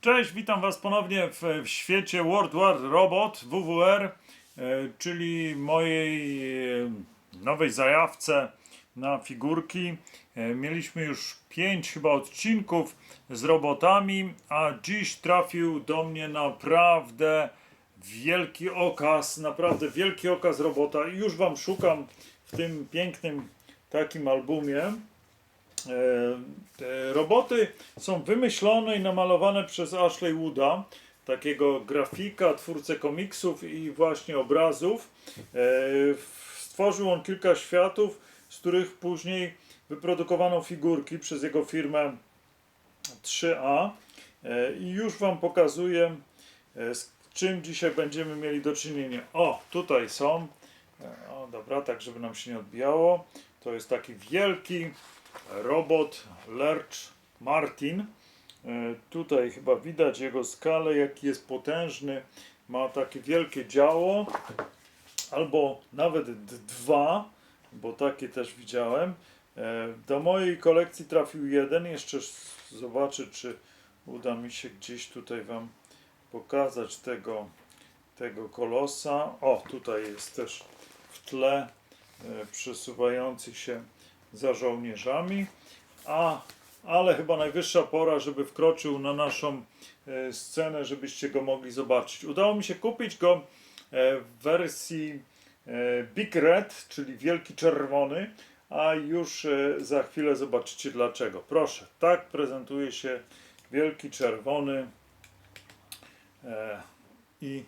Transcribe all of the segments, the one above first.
Cześć, witam Was ponownie w, w świecie World War Robot WWR, e, czyli mojej e, nowej zajawce na figurki. E, mieliśmy już pięć chyba odcinków z robotami, a dziś trafił do mnie naprawdę wielki okaz, naprawdę wielki okaz robota już Wam szukam w tym pięknym takim albumie. E, Te roboty są wymyślone i namalowane przez Ashley Wooda, takiego grafika, twórcę komiksów i właśnie obrazów. E, Stworzył on kilka światów, z których później wyprodukowano figurki przez jego firmę 3A. E, I już Wam pokazuję, z czym dzisiaj będziemy mieli do czynienia. O, tutaj są. O, dobra, tak żeby nam się nie odbijało. To jest taki wielki robot Lerch Martin. E, Tutaj chyba widać jego skalę, jaki jest potężny. Ma takie wielkie działo, albo nawet dwa, bo takie też widziałem. E, Do mojej kolekcji trafił jeden. Jeszcze zobaczę, czy uda mi się gdzieś tutaj Wam pokazać tego, tego kolosa. O, tutaj jest też w tle e, przesuwający się za żołnierzami. A, ale chyba najwyższa pora, żeby wkroczył na naszą e, scenę, żebyście go mogli zobaczyć. Udało mi się kupić go e, w wersji e, Big Red, czyli wielki czerwony, a już za chwilę zobaczycie dlaczego. Proszę, tak prezentuje się wielki czerwony i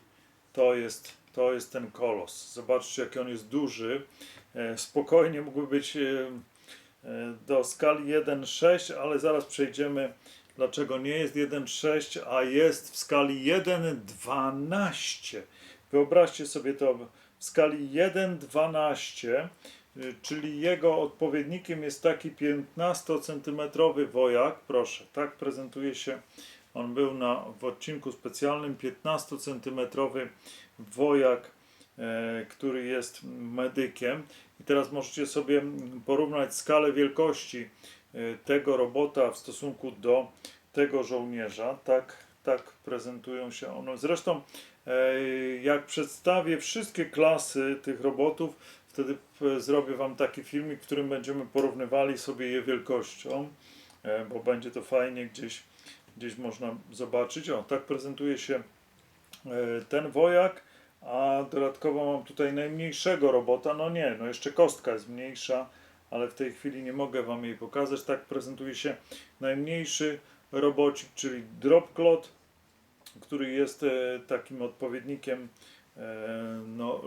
to jest, to jest ten kolos. Zobaczcie, jaki on jest duży. Spokojnie mógłby być do skali 1,6, ale zaraz przejdziemy, dlaczego nie jest 1,6, a jest w skali 1,12. Wyobraźcie sobie to w skali 1,12, y, czyli jego odpowiednikiem jest taki 15-centymetrowy wojak. Proszę, tak prezentuje się. On był na, w odcinku specjalnym 15-centymetrowy wojak, e, który jest medykiem. I teraz możecie sobie porównać skalę wielkości e, tego robota w stosunku do tego żołnierza. Tak, tak prezentują się one. Zresztą, e, jak przedstawię wszystkie klasy tych robotów, wtedy p- zrobię Wam taki filmik, w którym będziemy porównywali sobie je wielkością, e, bo będzie to fajnie gdzieś, gdzieś można zobaczyć. O, tak prezentuje się e, ten wojak, a dodatkowo mam tutaj najmniejszego robota. No nie, no jeszcze kostka jest mniejsza, ale w tej chwili nie mogę Wam jej pokazać. Tak prezentuje się najmniejszy robocik, czyli Dropclot, który jest e, takim odpowiednikiem e, no,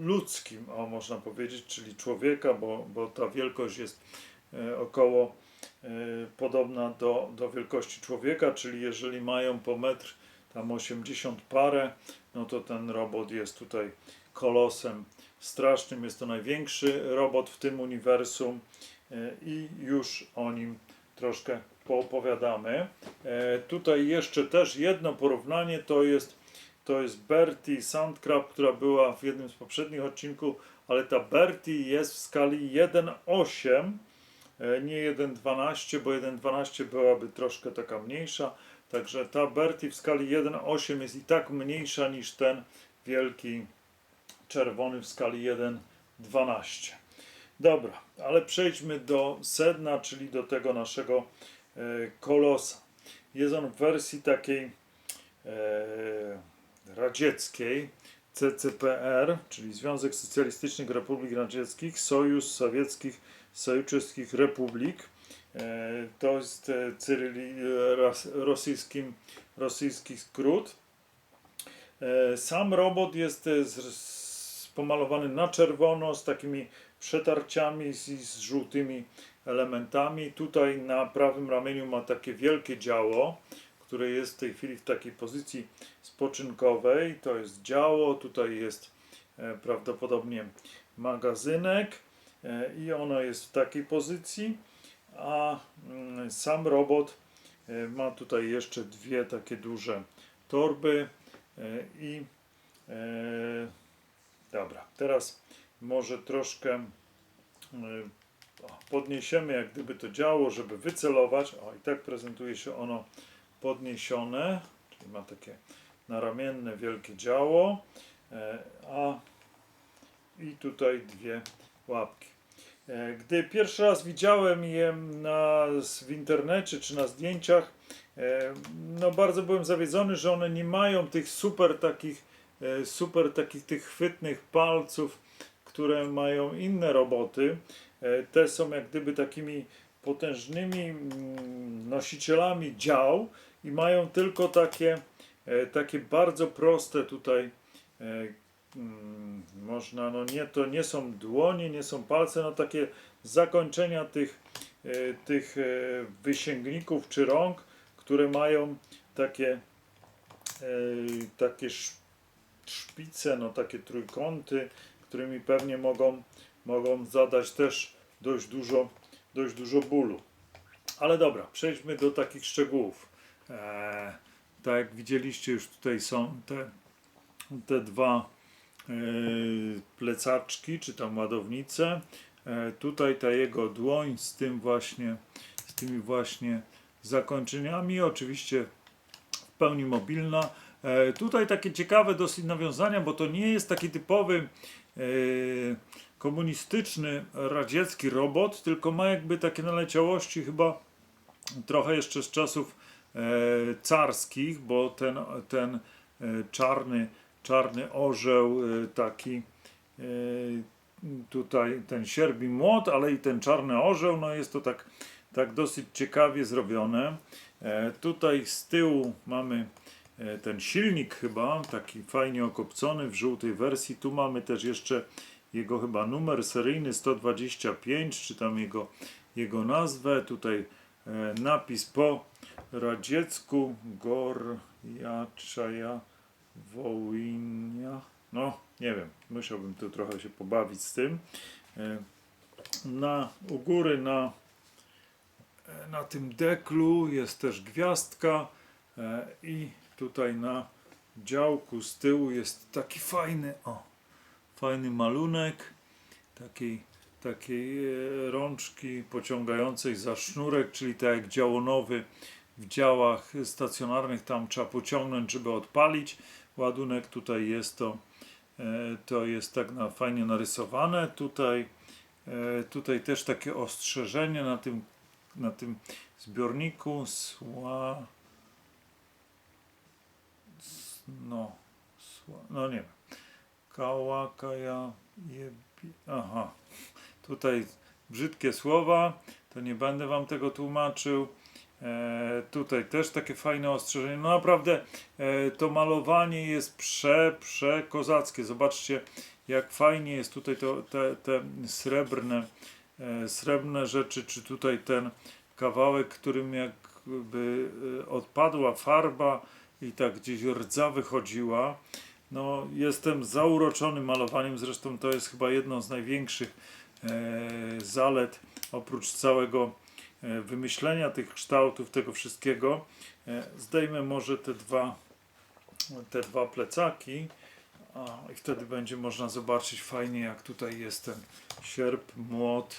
ludzkim, o, można powiedzieć, czyli człowieka, bo, bo ta wielkość jest e, około podobna do, do wielkości człowieka, czyli jeżeli mają po metr tam 80 parę, no to ten robot jest tutaj kolosem strasznym. Jest to największy robot w tym uniwersum e, i już o nim troszkę poopowiadamy. E, Tutaj jeszcze też jedno porównanie to jest, to jest Bertie Sandcrab, która była w jednym z poprzednich odcinków, ale ta Bertie jest w skali 1,8 e, nie 1,12, bo 1,12 byłaby troszkę taka mniejsza. Także ta Bertie w skali 1,8 jest i tak mniejsza niż ten wielki czerwony w skali 1,12. Dobra, ale przejdźmy do sedna, czyli do tego naszego e, kolosa. Jest on w wersji takiej e, radzieckiej, CCPR, czyli Związek Socjalistycznych Republik Radzieckich, Sojusz Sowieckich Sojuczeskich Republik. E, To jest e, cyryli, e, rosyjskim, rosyjski skrót. Sam robot jest pomalowany na czerwono z takimi przetarciami z, z żółtymi elementami. Tutaj na prawym ramieniu ma takie wielkie działo, które jest w tej chwili w takiej pozycji spoczynkowej. To jest działo, tutaj jest prawdopodobnie magazynek i ono jest w takiej pozycji, a mm, sam robot e, ma tutaj jeszcze dwie takie duże torby e, i e, dobra, teraz może troszkę o, podniesiemy jak gdyby to działo, żeby wycelować. O, i tak prezentuje się ono podniesione, czyli ma takie naramienne wielkie działo, a i tutaj dwie łapki. E, Gdy pierwszy raz widziałem je na, w internecie czy na zdjęciach, e, no bardzo byłem zawiedziony, że one nie mają tych super takich, e, super takich tych chwytnych palców, które mają inne roboty. Te są jak gdyby takimi potężnymi mm, nosicielami dział i mają tylko takie, takie bardzo proste tutaj mm, można, no nie, to nie są dłonie, nie są palce, no takie zakończenia tych, e, tych e, wysięgników czy rąk, które mają takie, e, takie sz- szpice, no takie trójkąty, którymi pewnie mogą, mogą zadać też dość dużo, dość dużo bólu. Ale dobra, przejdźmy do takich szczegółów. Tak jak widzieliście, już tutaj są te, te dwa plecaczki, czy tam ładownice. E, tutaj ta jego dłoń z tym właśnie, z tymi właśnie zakończeniami, oczywiście w pełni mobilna. E, tutaj takie ciekawe dosyć nawiązania, bo to nie jest taki typowy e, komunistyczny, radziecki robot, tylko ma jakby takie naleciałości chyba trochę jeszcze z czasów e, carskich, bo ten, ten e, czarny, czarny orzeł e, taki e, tutaj ten sierbi młot, ale i ten czarny orzeł, no jest to tak, tak dosyć ciekawie zrobione. E, tutaj z tyłu mamy e, ten silnik chyba, taki fajnie okopcony w żółtej wersji. Tu mamy też jeszcze jego chyba numer seryjny 125, czy tam jego, jego nazwę. Tutaj e, napis po radziecku Gorjaczaja Wołynia. No, nie wiem, musiałbym tu trochę się pobawić z tym. E, Na, u góry na, e, na tym deklu jest też gwiazdka e, i tutaj na działku z tyłu jest taki fajny, o, fajny malunek takiej, takiej rączki pociągającej za sznurek, czyli tak jak działonowy w działach stacjonarnych tam trzeba pociągnąć, żeby odpalić ładunek. Tutaj jest to, e, to jest tak na, fajnie narysowane. Tutaj, e, tutaj też takie ostrzeżenie na tym, na tym zbiorniku. Sła, no, sła, no nie wiem. Jebi. Aha. Tutaj brzydkie słowa, to nie będę wam tego tłumaczył. E, tutaj też takie fajne ostrzeżenie. No naprawdę e, to malowanie jest prze, prze kozackie. Zobaczcie, jak fajnie jest tutaj to, te, te srebrne, e, srebrne rzeczy, czy tutaj ten kawałek, którym jakby e, odpadła farba i tak gdzieś rdza wychodziła. No, jestem zauroczony malowaniem, zresztą to jest chyba jedno z największych e, zalet, oprócz całego wymyślenia tych kształtów, tego wszystkiego. E, zdejmę może te dwa, te dwa plecaki i wtedy będzie można zobaczyć fajnie, jak tutaj jest ten sierp, młot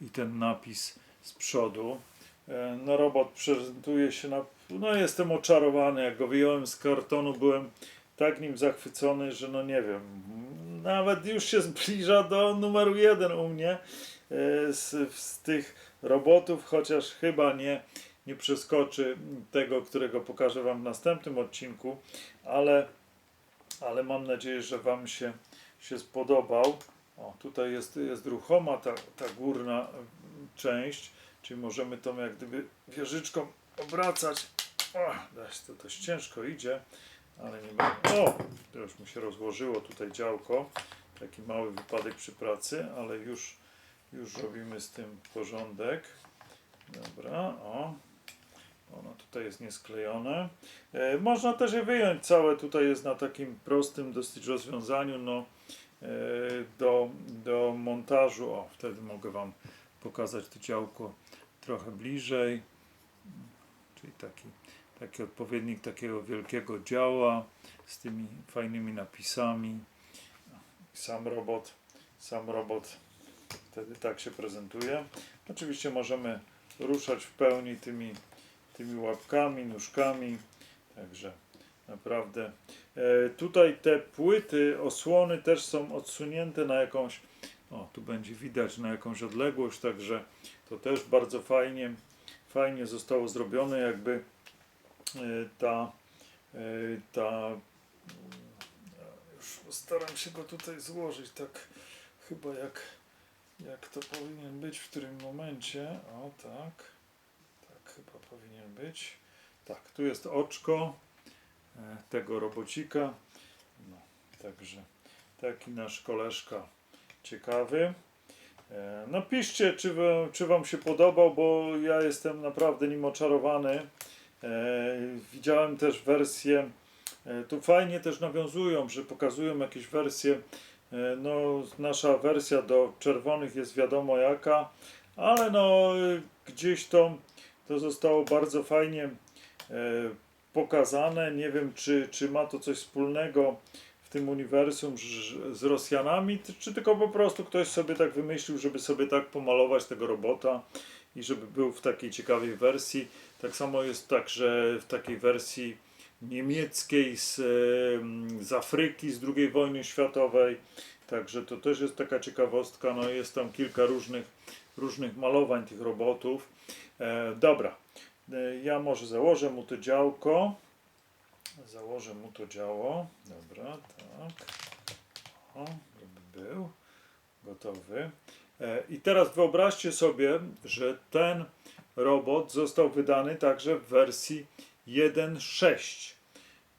i ten napis z przodu. E, No robot prezentuje się na... No jestem oczarowany, jak go wyjąłem z kartonu, byłem tak nim zachwycony, że no nie wiem, nawet już się zbliża do numeru jeden u mnie e, z, z tych robotów, chociaż chyba nie, nie przeskoczy tego, którego pokażę Wam w następnym odcinku, ale, ale mam nadzieję, że Wam się, się spodobał. O, tutaj jest, jest ruchoma ta, ta górna mm, część, czyli możemy tą jak gdyby wieżyczką obracać. O, to dość ciężko idzie, ale nie będę. O, już mi się rozłożyło tutaj działko. Taki mały wypadek przy pracy, ale już, już robimy z tym porządek. Dobra, o. Ono tutaj jest niesklejone. E, można też je wyjąć całe. Tutaj jest na takim prostym dosyć rozwiązaniu no, e, do, do montażu. O, wtedy mogę Wam pokazać to działko trochę bliżej. Czyli taki, taki odpowiednik takiego wielkiego działa z tymi fajnymi napisami. Sam robot, sam robot wtedy tak się prezentuje. Oczywiście możemy ruszać w pełni tymi, tymi łapkami, nóżkami. Także naprawdę. E, tutaj te płyty, osłony też są odsunięte na jakąś, o tu będzie widać na jakąś odległość, także to też bardzo fajnie, fajnie zostało zrobione, jakby e, ta, e, ta mm, już postaram się go tutaj złożyć tak chyba jak, jak to powinien być w którym momencie. O tak, tak chyba powinien być. Tak, tu jest oczko e, tego robocika. No, także taki nasz koleżka ciekawy. E, No piszcie, czy, czy Wam się podobał, bo ja jestem naprawdę nim oczarowany. E, Widziałem też wersję, tu fajnie też nawiązują, że pokazują jakieś wersje. E, No, nasza wersja do czerwonych jest wiadomo jaka, ale no e, gdzieś to, to zostało bardzo fajnie e, pokazane. Nie wiem, czy, czy ma to coś wspólnego w tym uniwersum z, Rosjanami, czy tylko po prostu ktoś sobie tak wymyślił, żeby sobie tak pomalować tego robota i żeby był w takiej ciekawej wersji. Tak samo jest tak, że w takiej wersji niemieckiej z, z Afryki z II wojny światowej. Także to też jest taka ciekawostka. No jest tam kilka różnych, różnych malowań tych robotów. E, dobra, E, ja może założę mu to działko. Założę mu to działo. Dobra, tak. O, żeby był gotowy. E, I teraz wyobraźcie sobie, że ten robot został wydany także w wersji 1.6,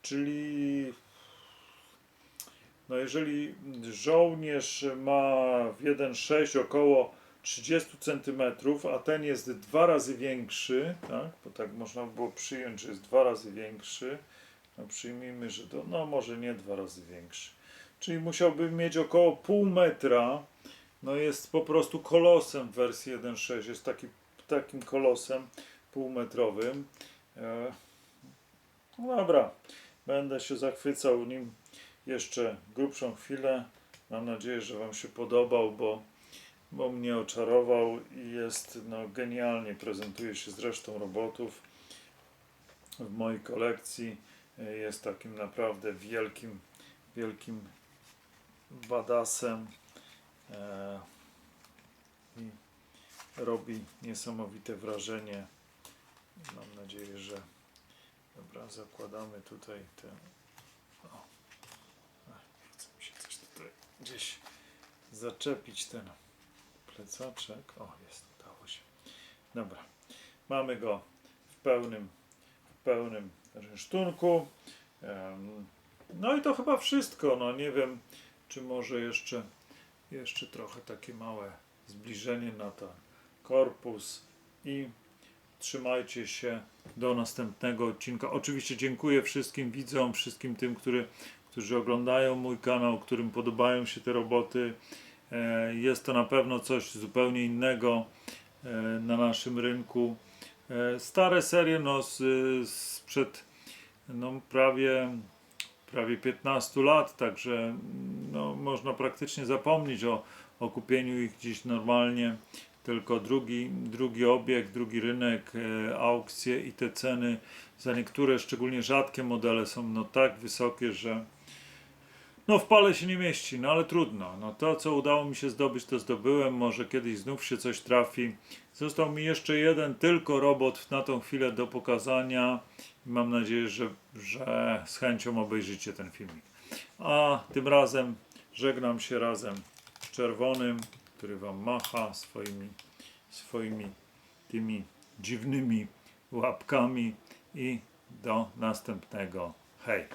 czyli no jeżeli żołnierz ma w 1.6 około 30 cm, a ten jest dwa razy większy, tak? Bo tak można by było przyjąć, że jest dwa razy większy. No przyjmijmy, że to no może nie dwa razy większy. Czyli musiałby mieć około pół metra. No jest po prostu kolosem w wersji 1.6. Jest taki, takim kolosem półmetrowym. No dobra, będę się zachwycał nim jeszcze grubszą chwilę. Mam nadzieję, że Wam się podobał, bo, bo mnie oczarował i jest no, genialnie prezentuje się z resztą robotów w mojej kolekcji. Jest takim naprawdę wielkim, wielkim badasem e, i robi niesamowite wrażenie. Mam nadzieję, że dobra, zakładamy tutaj te. O. Chce mi się coś tutaj gdzieś zaczepić ten plecaczek. O, jest, udało się. Dobra, mamy go w pełnym, w pełnym rynsztunku. No i to chyba wszystko. No nie wiem, czy może jeszcze, jeszcze trochę takie małe zbliżenie na ten korpus i trzymajcie się do następnego odcinka. Oczywiście dziękuję wszystkim widzom, wszystkim tym, który, którzy oglądają mój kanał, którym podobają się te roboty. E, Jest to na pewno coś zupełnie innego e, na naszym rynku. E, Stare serie no, z, sprzed no, prawie, prawie 15 lat, także no, można praktycznie zapomnieć o, o kupieniu ich gdzieś normalnie. Tylko drugi, drugi obieg, drugi rynek, e, aukcje i te ceny za niektóre, szczególnie rzadkie modele są no, tak wysokie, że no w pale się nie mieści, no ale trudno. No to, co udało mi się zdobyć, to zdobyłem. Może kiedyś znów się coś trafi. Został mi jeszcze jeden tylko robot na tą chwilę do pokazania. I mam nadzieję, że, że z chęcią obejrzycie ten filmik. A tym razem żegnam się razem z czerwonym, który wam macha swoimi, swoimi tymi dziwnymi łapkami i do następnego. Hej!